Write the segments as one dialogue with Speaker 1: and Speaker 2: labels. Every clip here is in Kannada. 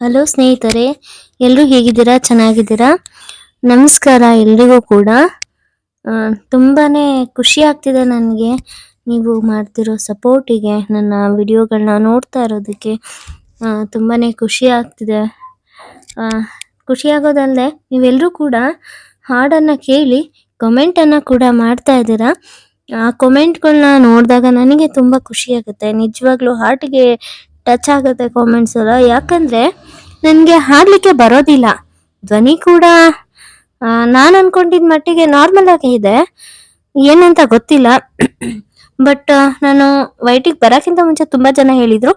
Speaker 1: ಹಲೋ ಸ್ನೇಹಿತರೆ ಎಲ್ಲರೂ ಹೇಗಿದ್ದೀರಾ? ಚೆನ್ನಾಗಿದ್ದೀರಾ? ನಮಸ್ಕಾರ ಎಲ್ರಿಗೂ ಕೂಡ. ತುಂಬಾ ಖುಷಿ ಆಗ್ತಿದೆ ನನಗೆ ನೀವು ಮಾಡ್ತಿರೋ ಸಪೋರ್ಟಿಗೆ, ನನ್ನ ವಿಡಿಯೋಗಳನ್ನ ನೋಡ್ತಾ ಇರೋದಕ್ಕೆ. ತುಂಬಾ ಖುಷಿ ಆಗ್ತಿದೆ. ಖುಷಿ ಆಗೋದಲ್ಲದೆ ನೀವೆಲ್ಲರೂ ಕೂಡ ಹಾಡನ್ನು ಕೇಳಿ, ಕಮೆಂಟನ್ನು ಕೂಡ ಮಾಡ್ತಾ ಇದ್ದೀರಾ? ಆ ಕಮೆಂಟ್ಗಳನ್ನ ನೋಡಿದಾಗ ನನಗೆ ತುಂಬ ಖುಷಿಯಾಗುತ್ತೆ ನಿಜವಾಗ್ಲೂ ಹಾರ್ಟಿಗೆ ಟಚ್ ಆಗುತ್ತೆ ಕಾಮೆಂಟ್ಸ್ ಎಲ್ಲ. ಯಾಕಂದ್ರೆ ನನಗೆ ಹಾಡ್ಲಿಕ್ಕೆ ಬರೋದಿಲ್ಲ. ಧ್ವನಿ ಕೂಡ ನಾನು ಅನ್ಕೊಂಡಿದ್ದ ಮಟ್ಟಿಗೆ ನಾರ್ಮಲ್ ಆಗಿ ಇದೆ. ಏನಂತ ಗೊತ್ತಿಲ್ಲ. ಬಟ್ ನಾನು ವೈಟಿಗೆ ಬರೋಕ್ಕಿಂತ ಮುಂಚೆ ತುಂಬ ಜನ ಹೇಳಿದ್ರು,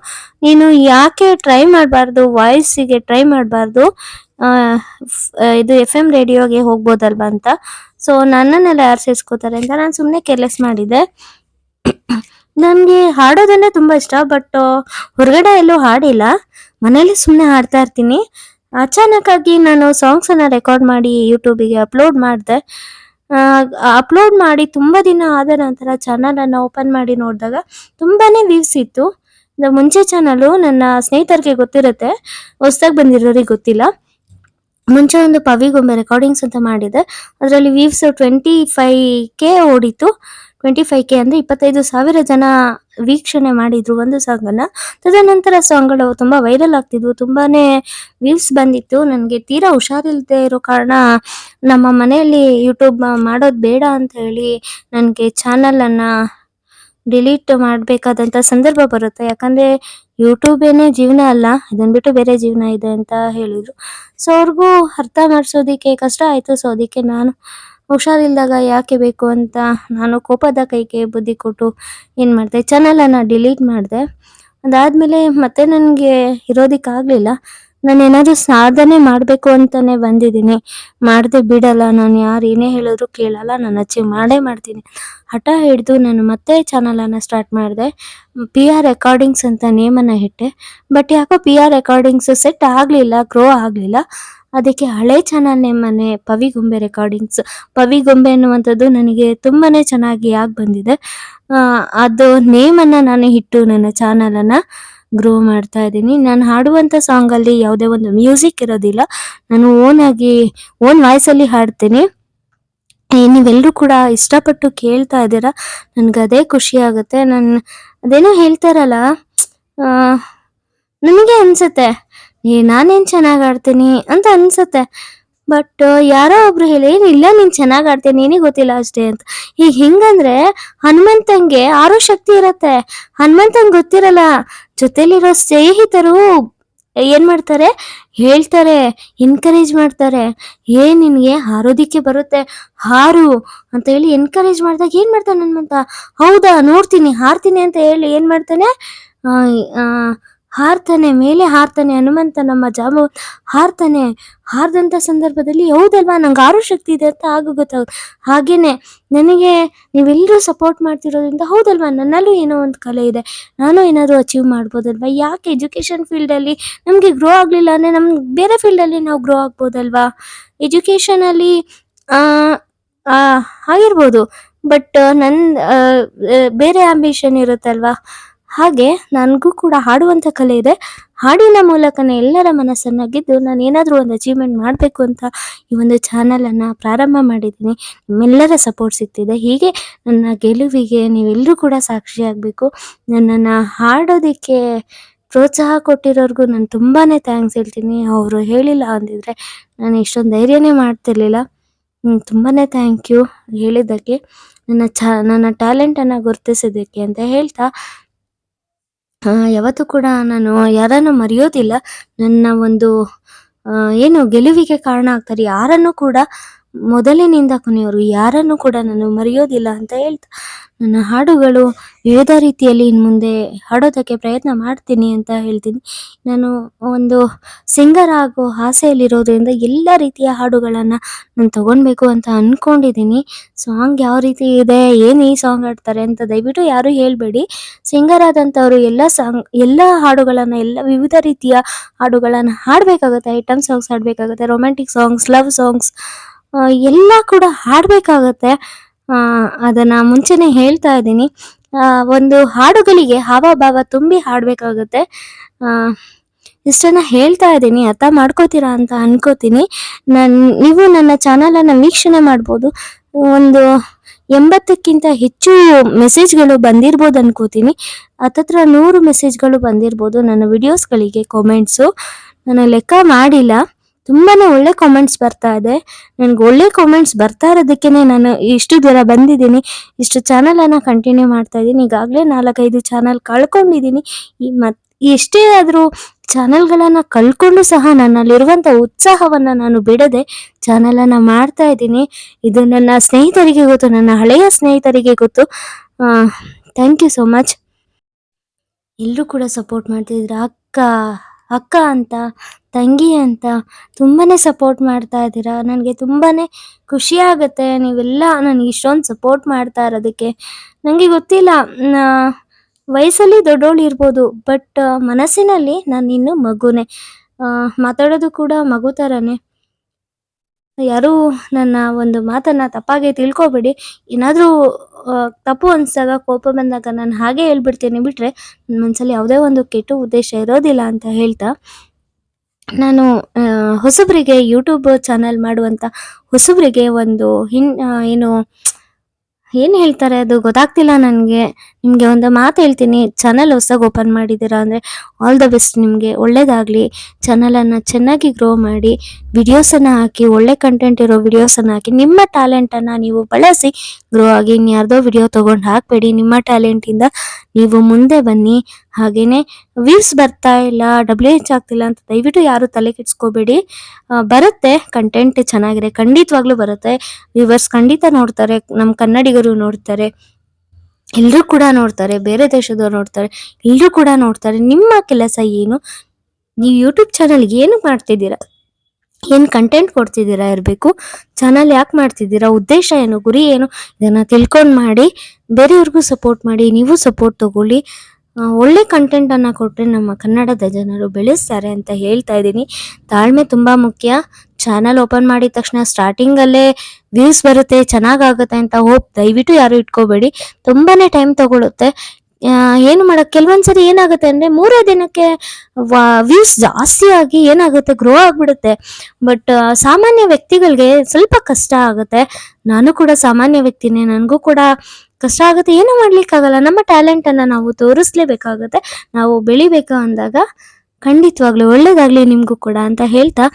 Speaker 1: ನೀನು ಯಾಕೆ ಟ್ರೈ ಮಾಡಬಾರ್ದು ವಾಯ್ಸಿಗೆ ಟ್ರೈ ಮಾಡಬಾರ್ದು ಇದು ಎಫ್ ಎಂ ರೇಡಿಯೋಗೆ ಹೋಗ್ಬೋದಲ್ವ ಅಂತ. ಸೊ ನನ್ನನ್ನೆಲ್ಲ ಯಾರು ಸೇರಿಸ್ಕೋತಾರೆ ಅಂತ ನಾನು ಸುಮ್ಮನೆ ಕೇರ್ಲೆಸ್ ಮಾಡಿದೆ. ನನಗೆ ಹಾಡೋದಂದ್ರೆ ತುಂಬ ಇಷ್ಟ ಬಟ್ ಹೊರಗಡೆ ಎಲ್ಲೂ ಹಾಡಿಲ್ಲ. ಮನೇಲಿ ಸುಮ್ಮನೆ ಹಾಡ್ತಾ ಇರ್ತೀನಿ. ಅಚಾನಕ್ ಆಗಿ ನಾನು ಸಾಂಗ್ಸನ್ನು ರೆಕಾರ್ಡ್ ಮಾಡಿ ಯೂಟ್ಯೂಬಿಗೆ ಅಪ್ಲೋಡ್ ಮಾಡಿದೆ. ಅಪ್ಲೋಡ್ ಮಾಡಿ ತುಂಬ ದಿನ ಆದ ನಂತರ ಚಾನಲನ್ನು ಓಪನ್ ಮಾಡಿ ನೋಡಿದಾಗ ತುಂಬಾನೇ ವ್ಯೂಸ್ ಇತ್ತು. ಮುಂಚೆ ಚಾನಲು ನನ್ನ ಸ್ನೇಹಿತರಿಗೆ ಗೊತ್ತಿರುತ್ತೆ. ಹೊಸ್ದಾಗಿ ಬಂದಿರೋರಿಗೆ ಗೊತ್ತಿಲ್ಲ. ಮುಂಚೆ ಒಂದು ಪವಿಗೊಂಬೆ ರೆಕಾರ್ಡಿಂಗ್ಸ್ ಅಂತ ಮಾಡಿದೆ. ಅದರಲ್ಲಿ ವ್ಯೂಸ್ ಟ್ವೆಂಟಿ ಫೈವ್ ಕೆ ಓಡಿತ್ತು. ಟ್ವೆಂಟಿ ಫೈವ್ ಕೆ ಅಂದರೆ ಇಪ್ಪತ್ತೈದು ಸಾವಿರ ಜನ ವೀಕ್ಷಣೆ ಮಾಡಿದ್ರು ಒಂದು ಸಾಂಗನ್ನು ತದನಂತರ ಸಾಂಗ್ಗಳು ತುಂಬ ವೈರಲ್ ಆಗ್ತಿದ್ವು, ತುಂಬಾನೇ ವ್ಯೂಸ್ ಬಂದಿತ್ತು. ನನಗೆ ತೀರಾ ಹುಷಾರಿಲ್ಲದೆ ಇರೋ ಕಾರಣ ನಮ್ಮ ಮನೆಯಲ್ಲಿ ಯೂಟ್ಯೂಬ್ ಮಾಡೋದು ಬೇಡ ಅಂತ ಹೇಳಿ ನನಗೆ ಚಾನಲನ್ನು ಡಿಲೀಟ್ ಮಾಡಬೇಕಾದಂಥ ಸಂದರ್ಭ ಬರುತ್ತೆ. ಯಾಕಂದರೆ ಯೂಟ್ಯೂಬೇನೇ ಜೀವನ ಅಲ್ಲ ಅದನ್ನು ಬಿಟ್ಟು ಬೇರೆ ಜೀವನ ಇದೆ ಅಂತ ಹೇಳಿದರು. ಸೊ ಅವ್ರಿಗೂ ಅರ್ಥ ಮಾಡಿಸೋದಕ್ಕೆ ಕಷ್ಟ, ಆಯಿತು ಸೊ ಅದಕ್ಕೆ ನಾನು ಹುಷಾರಿಲ್ದಾಗ ಯಾಕೆ ಬೇಕು ಅಂತ ನಾನು ಕೋಪದ ಕೈಗೆ ಬುದ್ಧಿ ಕೊಟ್ಟು ಏನು ಮಾಡಿದೆ? ಚಾನಲನ್ನು ಡಿಲೀಟ್ ಮಾಡಿದೆ. ಅದಾದಮೇಲೆ ಮತ್ತೆ ನನಗೆ ಇರೋದಕ್ಕಾಗಲಿಲ್ಲ ನಾನು ಏನಾದರೂ ಸಾಧನೆ ಮಾಡಬೇಕು ಅಂತಲೇ ಬಂದಿದ್ದೀನಿ. ಮಾಡದೆ ಬಿಡಲ್ಲ, ನಾನು ಯಾರು ಏನೇ ಹೇಳಿದ್ರು ಕೇಳಲ್ಲ, ನಾನು ಅಚೀವ್ ಮಾಡೇ ಮಾಡ್ತೀನಿ. ಹಠ ಹಿಡಿದು ನಾನು ಮತ್ತೆ ಚಾನಲನ್ನು ಸ್ಟಾರ್ಟ್ ಮಾಡಿದೆ. ಪಿ ಆರ್ ರೆಕಾರ್ಡಿಂಗ್ಸ್ ಅಂತ ನೇಮನ್ನು ಇಟ್ಟೆ. ಬಟ್ ಯಾಕೋ ಪಿ ಆರ್ ರೆಕಾರ್ಡಿಂಗ್ಸ್ ಸೆಟ್ ಆಗಲಿಲ್ಲ ಗ್ರೋ ಆಗಲಿಲ್ಲ. ಅದಕ್ಕೆ ಹಳೆ ಚಾನಲ್ ಪವಿ ಪವಿಗೊಂಬೆ ರೆಕಾರ್ಡಿಂಗ್ಸ್ ಪವಿಗೊಂಬೆ ಅನ್ನುವಂಥದ್ದು ನನಗೆ ತುಂಬಾನೇ ಚೆನ್ನಾಗಿ ಆಗಿ ಬಂದಿದೆ ಅದು ನೇಮನ್ನು ನಾನು ಇಟ್ಟು ನನ್ನ ಚಾನಲನ್ನು ಗ್ರೋ ಮಾಡ್ತಾ ಇದ್ದೀನಿ. ನಾನು ಹಾಡುವಂಥ ಸಾಂಗಲ್ಲಿ ಯಾವುದೇ ಒಂದು ಮ್ಯೂಸಿಕ್ ಇರೋದಿಲ್ಲ. ನಾನು ಓನ್ ಆಗಿ ಓನ್ ವಾಯ್ಸಲ್ಲಿ ಹಾಡ್ತೀನಿ. ನೀವೆಲ್ಲರೂ ಕೂಡ ಇಷ್ಟಪಟ್ಟು ಕೇಳ್ತಾ ಇದ್ದೀರಾ, ನನ್ಗೆ ಅದೇ ಖುಷಿ ಆಗುತ್ತೆ. ನಾನು ಅದೇನೋ ಹೇಳ್ತಾರಲ್ಲ ನನಗೆ ಅನ್ಸುತ್ತೆ. ಏ ನಾನೇನು ಚೆನ್ನಾಗಿ ಆಡ್ತೀನಿ ಅಂತ ಅನ್ಸುತ್ತೆ. ಬಟ್ ಯಾರೋ ಒಬ್ರು ಹೇಳಿ "ಏನ್ ಇಲ್ಲ ನೀನು ಚೆನ್ನಾಗಿ ಆಡ್ತೀನಿ ನಿನಗೆ ಗೊತ್ತಿಲ್ಲ ಅಷ್ಟೇ ಅಂತ. ಈಗ ಹೆಂಗಂದ್ರೆ ಹನುಮಂತಂಗೆ ಆರೋ ಶಕ್ತಿ ಇರತ್ತೆ. ಹನುಮಂತಂಗೆ ಗೊತ್ತಿರಲ್ಲ ಜೊತೆಲಿರೋ ಸ್ನೇಹಿತರು ಏನ್ ಮಾಡ್ತಾರೆ? ಹೇಳ್ತಾರೆ ಎನ್ಕರೇಜ್ ಮಾಡ್ತಾರೆ. ಏ ನಿನಗೆ ಹಾರೋದಿಕ್ಕೆ ಬರುತ್ತೆ ಹಾರು ಅಂತ ಹೇಳಿ ಎನ್ಕರೇಜ್ ಮಾಡಿದಾಗ ಏನ್ ಮಾಡ್ತಾನೆ ಹನುಮಂತ? ಹೌದಾ ನೋಡ್ತೀನಿ ಹಾರ್ತೀನಿ ಅಂತ ಹೇಳಿ ಏನ್ ಮಾಡ್ತಾನೆ? ಆ, ಹಾರ್ತಾನೆ ಮೇಲೆ ಹಾರ್ತಾನೆ, ಹನುಮಂತ ನಮ್ಮ ಜಾಮ ಹಾರ್ತಾನೆ ಹಾರ್ದಂಥ ಸಂದರ್ಭದಲ್ಲಿ ಹೌದಲ್ವಾ? ನಂಗೆ ಆರು ಶಕ್ತಿ ಇದೆ ಅಂತ ಆಗ ಗೊತ್ತಾಗುತ್ತೆ ಹಾಗೇನೆ ನನಗೆ ನೀವೆಲ್ಲರೂ ಸಪೋರ್ಟ್ ಮಾಡ್ತಿರೋದ್ರಿಂದ ಹೌದಲ್ವಾ? ನನ್ನಲ್ಲೂ ಏನೋ ಒಂದು ಕಲೆ ಇದೆ. ನಾನು ಏನಾದರೂ ಅಚೀವ್ ಮಾಡ್ಬೋದಲ್ವಾ? ಯಾಕೆ ಎಜುಕೇಷನ್ ಫೀಲ್ಡಲ್ಲಿ ನಮಗೆ ಗ್ರೋ ಆಗಲಿಲ್ಲ ಅಂದರೆ ನಮ್ಗೆ ಬೇರೆ ಫೀಲ್ಡಲ್ಲಿ ನಾವು ಗ್ರೋ ಆಗ್ಬೋದಲ್ವಾ? ಎಜುಕೇಷನಲ್ಲಿ ಆಗಿರ್ಬೋದು. ಬಟ್ ನನ್ನ ಬೇರೆ ಆಂಬಿಷನ್ ಇರುತ್ತಲ್ವಾ? ಹಾಗೆ ನನಗೂ ಕೂಡ ಹಾಡುವಂಥ ಕಲೆ ಇದೆ. ಹಾಡಿನ ಮೂಲಕನೇ ಎಲ್ಲರ ಮನಸ್ಸನ್ನು ಗೆದ್ದು ನಾನು ಏನಾದರೂ ಒಂದು ಅಚೀವ್ಮೆಂಟ್ ಮಾಡಬೇಕು ಅಂತ ಈ ಒಂದು ಚಾನಲನ್ನು ಪ್ರಾರಂಭ ಮಾಡಿದ್ದೀನಿ. ನಿಮ್ಮೆಲ್ಲರ ಸಪೋರ್ಟ್ ಸಿಗ್ತಿದೆ. ಹೀಗೆ ನನ್ನ ಗೆಲುವಿಗೆ ನೀವೆಲ್ಲರೂ ಕೂಡ ಸಾಕ್ಷಿಯಾಗಬೇಕು ನನ್ನನ್ನು ಹಾಡೋದಕ್ಕೆ ಪ್ರೋತ್ಸಾಹ ಕೊಟ್ಟಿರೋರ್ಗೂ ನಾನು ತುಂಬಾ ಥ್ಯಾಂಕ್ಸ್ ಹೇಳ್ತೀನಿ. ಅವರು ಹೇಳಿಲ್ಲ ಅಂದಿದ್ರೆ ನಾನು ಇಷ್ಟೊಂದು ಧೈರ್ಯನೇ ಮಾಡ್ತಿರ್ಲಿಲ್ಲ. ತುಂಬಾ ಥ್ಯಾಂಕ್ ಯು ಹೇಳಿದ್ದಕ್ಕೆ. ನನ್ನ ಚ, ನನ್ನ ಟ್ಯಾಲೆಂಟನ್ನು ಗುರುತಿಸಿದ್ದಕ್ಕೆ ಅಂತ ಹೇಳ್ತಾ ಯಾವತ್ತೂ ಕೂಡ ನಾನು ಯಾರನ್ನು ಮರೆಯೋದಿಲ್ಲ. ನನ್ನ ಒಂದು ಏನು ಗೆಲುವಿಗೆ ಕಾರಣ ಆಗ್ತಾರೆ ಯಾರನ್ನು ಕೂಡ ಮೊದಲಿನಿಂದ ಕೊನೆಯವರು, ಯಾರನ್ನು ಕೂಡ ನಾನು ಮರೆಯೋದಿಲ್ಲ ಅಂತ ಹೇಳ್ತಾ, ನನ್ನ ಹಾಡುಗಳು ವಿವಿಧ ರೀತಿಯಲ್ಲಿ ಇನ್ನು ಮುಂದೆ ಹಾಡೋದಕ್ಕೆ ಪ್ರಯತ್ನ ಮಾಡ್ತೀನಿ ಅಂತ ಹೇಳ್ತೀನಿ. ನಾನು ಒಂದು ಸಿಂಗರ್ ಆಗೋ ಆಸೆಯಲ್ಲಿರೋದ್ರಿಂದ ಎಲ್ಲ ರೀತಿಯ ಹಾಡುಗಳನ್ನು ನಾನು ತಗೊಳ್ಬೇಕು ಅಂತ ಅಂದ್ಕೊಂಡಿದ್ದೀನಿ ಸಾಂಗ್ ಯಾವ ರೀತಿ ಇದೆ, ಏನು ಈ ಸಾಂಗ್ ಹಾಡ್ತಾರೆ ಅಂತ ದಯವಿಟ್ಟು ಯಾರೂ ಹೇಳಬೇಡಿ. ಸಿಂಗರ್ ಆದಂಥವ್ರು ಎಲ್ಲ ಸಾಂಗ್ ಎಲ್ಲ ಹಾಡುಗಳನ್ನು, ಎಲ್ಲ ವಿವಿಧ ರೀತಿಯ ಹಾಡುಗಳನ್ನು ಹಾಡಬೇಕಾಗುತ್ತೆ, ಐಟಮ್ ಸಾಂಗ್ಸ್ ಹಾಡಬೇಕಾಗುತ್ತೆ ರೊಮ್ಯಾಂಟಿಕ್ ಸಾಂಗ್ಸ್ ಲವ್ ಸಾಂಗ್ಸ್ ಎಲ್ಲ ಕೂಡ ಹಾಡಬೇಕಾಗತ್ತೆ. ಅದನ್ನು ಮುಂಚೆನೇ ಹೇಳ್ತಾ ಇದ್ದೀನಿ. ಒಂದು ಹಾಡುಗಳಿಗೆ ಹಾವಭಾವ ತುಂಬಿ ಹಾಡಬೇಕಾಗುತ್ತೆ. ಇಷ್ಟನ್ನ ಹೇಳ್ತಾ ಇದ್ದೀನಿ. ಅರ್ಥ ಮಾಡ್ಕೋತೀರಾ ಅಂತ ಅನ್ಕೋತೀನಿ. ನನ್, ನೀವು ನನ್ನ ಚಾನಲನ್ನು ವೀಕ್ಷಣೆ ಮಾಡ್ಬೋದು. ಒಂದು ಎಂಬತ್ತಕ್ಕಿಂತ ಹೆಚ್ಚು ಮೆಸೇಜ್ಗಳು ಬಂದಿರ್ಬೋದು ಅನ್ಕೋತೀನಿ. ಹತ್ತತ್ರ ನೂರು ಮೆಸೇಜ್ಗಳು ಬಂದಿರ್ಬೋದು ನನ್ನ ವಿಡಿಯೋಸ್ಗಳಿಗೆ, ಕಾಮೆಂಟ್ಸು. ನಾನು ಲೆಕ್ಕ ಮಾಡಿಲ್ಲ. ತುಂಬಾನೇ ಒಳ್ಳೆ ಕಾಮೆಂಟ್ಸ್ ಬರ್ತಾ ಇದೆ. ನನಗೆ ಒಳ್ಳೆ ಕಾಮೆಂಟ್ಸ್ ಬರ್ತಾ ಇರೋದಕ್ಕೆ ನಾನು ಇಷ್ಟು ದೂರ ಬಂದಿದ್ದೀನಿ. ಇಷ್ಟು ಚಾನಲ್ ಅನ್ನ ಕಂಟಿನ್ಯೂ ಮಾಡ್ತಾ ಇದ್ದೀನಿ. ಈಗಾಗಲೇ ನಾಲ್ಕೈದು ಚಾನಲ್ ಕಳ್ಕೊಂಡಿದ್ದೀನಿ. ಈ ಮತ್ ಎಷ್ಟೇ ಆದರೂ ಚಾನಲ್ಗಳನ್ನ ಕಳ್ಕೊಂಡು ಸಹ ನನ್ನಲ್ಲಿರುವಂತ ಉತ್ಸಾಹವನ್ನ ನಾನು ಬಿಡದೆ ಚಾನಲ್ ಅನ್ನ ಮಾಡ್ತಾ ಇದ್ದೀನಿ. ಇದು ನನ್ನ ಸ್ನೇಹಿತರಿಗೆ ಗೊತ್ತು, ನನ್ನ ಹಳೆಯ ಸ್ನೇಹಿತರಿಗೆ ಗೊತ್ತು. ಥ್ಯಾಂಕ್ ಯು ಸೋ ಮಚ್ ಎಲ್ಲರೂ ಕೂಡ ಸಪೋರ್ಟ್ ಮಾಡ್ತಿದ್ರು ಅಕ್ಕ. ಅಕ್ಕ ಅಂತ, ತಂಗಿ ಅಂತ ತುಂಬಾ ಸಪೋರ್ಟ್ ಮಾಡ್ತಾ ಇದ್ದೀರಾ? ನನಗೆ ತುಂಬಾ ಖುಷಿ ಆಗುತ್ತೆ. ನೀವೆಲ್ಲ ನನಗೆ ಇಷ್ಟೊಂದು ಸಪೋರ್ಟ್ ಮಾಡ್ತಾ ಇರೋದಕ್ಕೆ. ನನಗೆ ಗೊತ್ತಿಲ್ಲ ವಯಸ್ಸಲ್ಲಿ ದೊಡ್ಡೋಳು ಇರ್ಬೋದು ಬಟ್ ಮನಸ್ಸಿನಲ್ಲಿ ನಾನು ಇನ್ನೂ ಮಗುನೇ ಮಾತಾಡೋದು ಕೂಡ ಮಗು ಥರನೇ ಯಾರೂ ನನ್ನ ಒಂದು ಮಾತನ್ನ ತಪ್ಪಾಗಿ ತಿಳ್ಕೊಬೇಡಿ. ಏನಾದರೂ ತಪ್ಪು ಅನ್ಸಿದಾಗ, ಕೋಪ ಬಂದಾಗ ನಾನು ಹಾಗೆ ಹೇಳ್ಬಿಡ್ತೀನಿ ಬಿಟ್ರೆ ನನ್ನ ಮನಸ್ಸಲ್ಲಿ ಯಾವುದೇ ಒಂದು ಕೆಟ್ಟ ಉದ್ದೇಶ ಇರೋದಿಲ್ಲ ಅಂತ ಹೇಳ್ತಾ, ನಾನು ಹೊಸಬರಿಗೆ ಯೂಟ್ಯೂಬ್ ಚಾನಲ್ ಮಾಡುವಂತ ಹೊಸಬರಿಗೆ ಒಂದು ಹಿನ್ ಏನು ಏನು ಹೇಳ್ತಾರೆ ಅದು ಗೊತ್ತಾಗ್ತಿಲ್ಲ ನನಗೆ. ನಿಮಗೆ ಒಂದು ಮಾತು ಹೇಳ್ತೀನಿ. ಚಾನಲ್ ಹೊಸದಾಗಿ ಓಪನ್ ಮಾಡಿದ್ದೀರಾ ಅಂದರೆ ಆಲ್ ದ ಬೆಸ್ಟ್ ನಿಮಗೆ. ಒಳ್ಳೇದಾಗಲಿ. ಚಾನಲನ್ನು ಚೆನ್ನಾಗಿ ಗ್ರೋ ಮಾಡಿ ವಿಡಿಯೋಸನ್ನು ಹಾಕಿ, ಒಳ್ಳೆ ಕಂಟೆಂಟ್ ಇರೋ ವಿಡಿಯೋಸನ್ನು ಹಾಕಿ, ನಿಮ್ಮ ಟ್ಯಾಲೆಂಟನ್ನು ನೀವು ಬಳಸಿ ಗ್ರೋ ಆಗಿ, ಇನ್ಯಾರ್ದೋ ವಿಡಿಯೋ ತಗೊಂಡು ಹಾಕಬೇಡಿ. ನಿಮ್ಮ ಟ್ಯಾಲೆಂಟಿಂದ ನೀವು ಮುಂದೆ ಬನ್ನಿ. ಹಾಗೇನೆ ವ್ಯೂಸ್ ಬರ್ತಾ ಇಲ್ಲ ಡಬ್ಲ್ಯೂ ಎಚ್ ಆಗ್ತಿಲ್ಲ ಅಂತ ದಯವಿಟ್ಟು ಯಾರು ತಲೆ ಕೆಡಿಸ್ಕೋಬೇಡಿ. ಬರುತ್ತೆ ಕಂಟೆಂಟ್ ಚೆನ್ನಾಗಿದೆ, ಖಂಡಿತವಾಗ್ಲೂ ಬರುತ್ತೆ. ವ್ಯೂವರ್ಸ್ ಖಂಡಿತ ನೋಡ್ತಾರೆ ನಮ್ಮ ಕನ್ನಡಿಗರು ನೋಡ್ತಾರೆ ಎಲ್ಲರೂ ಕೂಡ ನೋಡ್ತಾರೆ, ಬೇರೆ ದೇಶದವ್ರು ನೋಡ್ತಾರೆ ಎಲ್ಲರೂ ಕೂಡ ನೋಡ್ತಾರೆ. ನಿಮ್ಮ ಕೆಲಸ ಏನು? ನೀವು ಯೂಟ್ಯೂಬ್ ಚಾನಲ್ ಏನು ಮಾಡ್ತಿದ್ದೀರಾ? ಏನು ಕಂಟೆಂಟ್ ಕೊಡ್ತಿದ್ದೀರಾ ಇರಬೇಕು? ಚಾನಲ್ ಯಾಕೆ ಮಾಡ್ತಿದ್ದೀರಾ? ಉದ್ದೇಶ ಏನು? ಗುರಿ ಏನು? ಇದನ್ನು ತಿಳ್ಕೊಂಡು ಮಾಡಿ, ಬೇರೆಯವ್ರಿಗೂ ಸಪೋರ್ಟ್ ಮಾಡಿ, ನೀವು ಸಪೋರ್ಟ್ ತಗೊಳ್ಳಿ. ಒಳ್ಳೆ ಕಂಟೆಂಟನ್ನು ಕೊಟ್ಟರೆ ನಮ್ಮ ಕನ್ನಡದ ಜನರು ಬೆಳೆಸ್ತಾರೆ ಅಂತ ಹೇಳ್ತಾ ಇದ್ದೀನಿ. ತಾಳ್ಮೆ ತುಂಬ ಮುಖ್ಯ. ಚಾನಲ್ ಓಪನ್ ಮಾಡಿದ ತಕ್ಷಣ ಸ್ಟಾರ್ಟಿಂಗಲ್ಲೇ ವ್ಯೂಸ್ ಬರುತ್ತೆ, ಚೆನ್ನಾಗಾಗುತ್ತೆ ಅಂತ ಹೋಪ್ ದಯವಿಟ್ಟು ಯಾರು ಇಟ್ಕೋಬೇಡಿ. ತುಂಬಾನೇ ಟೈಮ್ ತಗೊಳುತ್ತೆ. ಏನು ಮಾಡಕ್, ಕೆಲವೊಂದ್ಸರಿ ಏನಾಗುತ್ತೆ ಅಂದ್ರೆ ಮೂರೇ ದಿನಕ್ಕೆ ವ್ಯೂಸ್ ಜಾಸ್ತಿ ಆಗಿ ಏನಾಗುತ್ತೆ ಗ್ರೋ ಆಗ್ಬಿಡುತ್ತೆ. ಬಟ್ ಸಾಮಾನ್ಯ ವ್ಯಕ್ತಿಗಳಿಗೆ ಸ್ವಲ್ಪ ಕಷ್ಟ ಆಗುತ್ತೆ. ನಾನು ಕೂಡ ಸಾಮಾನ್ಯ ವ್ಯಕ್ತಿನೇ, ನನಗೂ ಕೂಡ ಕಷ್ಟ ಆಗುತ್ತೆ. ಏನೂ ಮಾಡ್ಲಿಕ್ಕಾಗಲ್ಲ. ನಮ್ಮ ಟ್ಯಾಲೆಂಟ್ ಅನ್ನ ನಾವು ತೋರಿಸ್ಲೇಬೇಕಾಗುತ್ತೆ. ನಾವು ಬೆಳಿಬೇಕು ಅಂದಾಗ ಖಂಡಿತವಾಗ್ಲೂ ಒಳ್ಳೇದಾಗ್ಲಿ ನಿಮಗೂ ಕೂಡ ಅಂತ ಹೇಳ್ತಾ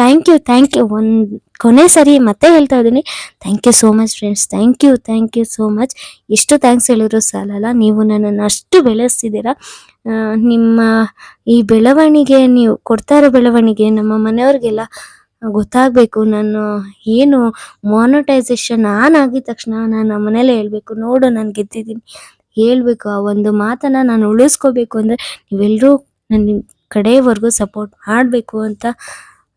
Speaker 1: ಥ್ಯಾಂಕ್ ಯು ಥ್ಯಾಂಕ್ ಯು ಒಂದು ಕೊನೆ ಸರಿ ಮತ್ತೆ ಹೇಳ್ತಾ ಇದ್ದೀನಿ. Thank you so much friends thank you thank you so much ಎಷ್ಟು ಥ್ಯಾಂಕ್ಸ್ ಹೇಳಿದ್ರು ಸಾಲಲ್ಲ, ನೀವು ನನ್ನನ್ನು ಅಷ್ಟು ಬೆಳೆಸ್ತಿದ್ದೀರ. ನಿಮ್ಮ ಈ ಬೆಳವಣಿಗೆ, ನೀವು ಕೊಡ್ತಾ ಇರೋ ಬೆಳವಣಿಗೆ ನಮ್ಮ ಮನೆಯವ್ರಿಗೆಲ್ಲ ಗೊತ್ತಾಗಬೇಕು. ನಾನು ಏನು ಮಾನಿಟೈಸೇಷನ್ ಆನ್ ಆಗಿದ ತಕ್ಷಣ ನಾನು ಮನೇಲೆ ಹೇಳಬೇಕು. ನೋಡು, ನಾನು ಗೆದ್ದಿದ್ದೀನಿ. ಹೇಳಬೇಕು, ಆ ಒಂದು ಮಾತನ್ನು ನಾನು ಉಳಿಸ್ಕೋಬೇಕು ಅಂದರೆ ನೀವೆಲ್ಲರೂ ನನ್ನ ಕಡೆಯವರೆಗೂ ಸಪೋರ್ಟ್ ಮಾಡಬೇಕು ಅಂತ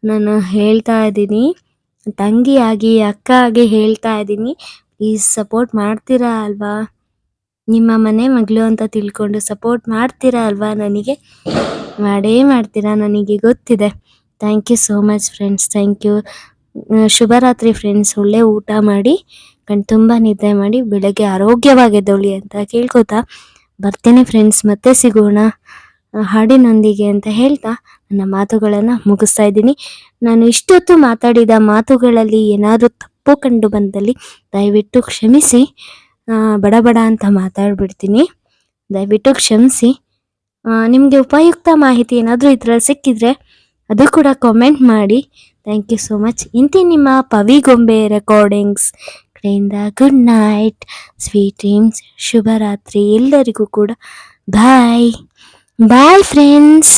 Speaker 1: ನಾನು ಹೇಳ್ತಾ ಇದ್ದೀನಿ. ತಂಗಿಯಾಗಿ ಅಕ್ಕ ಆಗಿ ಹೇಳ್ತಾ ಇದ್ದೀನಿ. ಪ್ಲೀಸ್ ಸಪೋರ್ಟ್ ಮಾಡ್ತೀರಾ ಅಲ್ವಾ? ನಿಮ್ಮ ಮನೆ ಮಗಳು ಅಂತ ತಿಳ್ಕೊಂಡು ಸಪೋರ್ಟ್ ಮಾಡ್ತೀರಾ ಅಲ್ವಾ ನನಗೆ? ಮಾಡೇ ಮಾಡ್ತೀರಾ ನನಗೆ ಗೊತ್ತಿದೆ. Thank you so much friends thank you ಶುಭರಾತ್ರಿ ಫ್ರೆಂಡ್ಸ್ ಒಳ್ಳೆ ಊಟ ಮಾಡಿ, ಕಣ್ ತುಂಬ ನಿದ್ದೆ ಮಾಡಿ, ಬೆಳಗ್ಗೆ ಆರೋಗ್ಯವಾಗಿ ಎದ್ದೊಳ್ಳಿ ಅಂತ ಕೇಳ್ಕೊತಾ ಬರ್ತೇನೆ ಫ್ರೆಂಡ್ಸ್ ಮತ್ತೆ ಸಿಗೋಣ. ಹಾಡಿನೊಂದಿಗೆ ಅಂತ ಹೇಳ್ತಾ ನನ್ನ ಮಾತುಗಳನ್ನು ಮುಗಿಸ್ತಾ ಇದ್ದೀನಿ. ನಾನು ಇಷ್ಟೊತ್ತು ಮಾತಾಡಿದ ಮಾತುಗಳಲ್ಲಿ ಏನಾದರೂ ತಪ್ಪು ಕಂಡು ಬಂದಲ್ಲಿ ದಯವಿಟ್ಟು ಕ್ಷಮಿಸಿ. ಆ, ಬಡ ಬಡ ಅಂತ ಮಾತಾಡ್ಬಿಡ್ತೀನಿ. ದಯವಿಟ್ಟು ಕ್ಷಮಿಸಿ. ನಿಮಗೆ ಉಪಯುಕ್ತ ಮಾಹಿತಿ ಏನಾದರೂ ಇದರಲ್ಲಿ ಸಿಕ್ಕಿದ್ರೆ ಅದು ಕೂಡ ಕಾಮೆಂಟ್ ಮಾಡಿ. ಥ್ಯಾಂಕ್ ಯು ಸೋ ಮಚ್ ಇಂತಿ ನಿಮ್ಮ ಪವಿಗೊಂಬೆ ರೆಕಾರ್ಡಿಂಗ್ಸ್ ಕಡೆಯಿಂದ ಗುಡ್ ನೈಟ್ ಸ್ವೀಟ್ ಡ್ರೀಮ್ಸ್ ಶುಭರಾತ್ರಿ. ಎಲ್ಲರಿಗೂ ಕೂಡ. ಬಾಯ್ ಬಾಯ್ ಫ್ರೆಂಡ್ಸ್